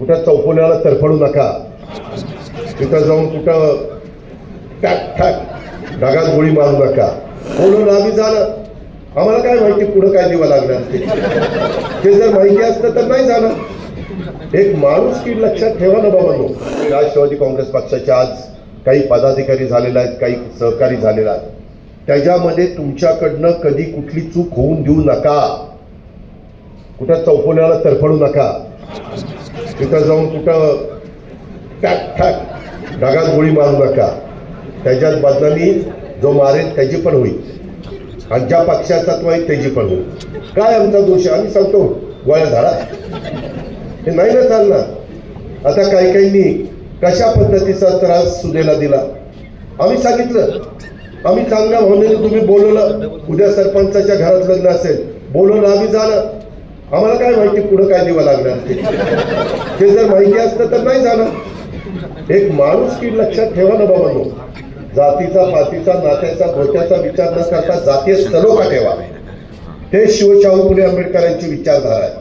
कुठं चौकोनाला तरफडू नका. तिथं जाऊन कुठं टॅक टॅक ढगात गोळी मारू नका. बोलून आम्ही झालं आम्हाला काय माहिती पुढं काय दिवं लागणार ते? जर माहिती असतं तर नाही झालं एक माणूस की लक्षात ठेवा ना बाबा राष्ट्रवादी काँग्रेस पक्षाचे आज काही पदाधिकारी झालेले आहेत काही सहकारी झालेला आहेत. त्याच्यामध्ये तुमच्याकडनं कधी कुठली चूक होऊन देऊ नका. कुठं चौकोनाला तरफडू नका. तिथं जाऊन कुठं टॅक टॅक ढगात गोळी मारू नका. त्याच्यात बदनामी जो मारेल त्याची पण होईल. आणि ज्या पक्षाचा तो आहे त्याची पण होईल. काय आमचा दोष आहे? आम्ही सांगतो गोळ्या झाडा. हे नाही ना चालणार. आता काही काहींनी कशा पद्धतीचा त्रास सुनेला दिला? आम्ही सांगितलं. आम्ही चांगल्या भावनेने तुम्ही बोलवलं. उद्या सरपंचाच्या घरात लग्न असेल. बोलवलं आम्ही झालं. आम्हाला काय माहिती पुढं काय दिवं लागणार? ते जर माहिती असतं तर नाही झालं. एक माणूस की लक्षात ठेवा ना बाबांनो जातीचा पातीचा नात्याचा गोत्याचा विचार न करता जातीय सलोखा ठेवा. हे शिवशाहू पुणे आंबेडकरांची विचारधारा आहे.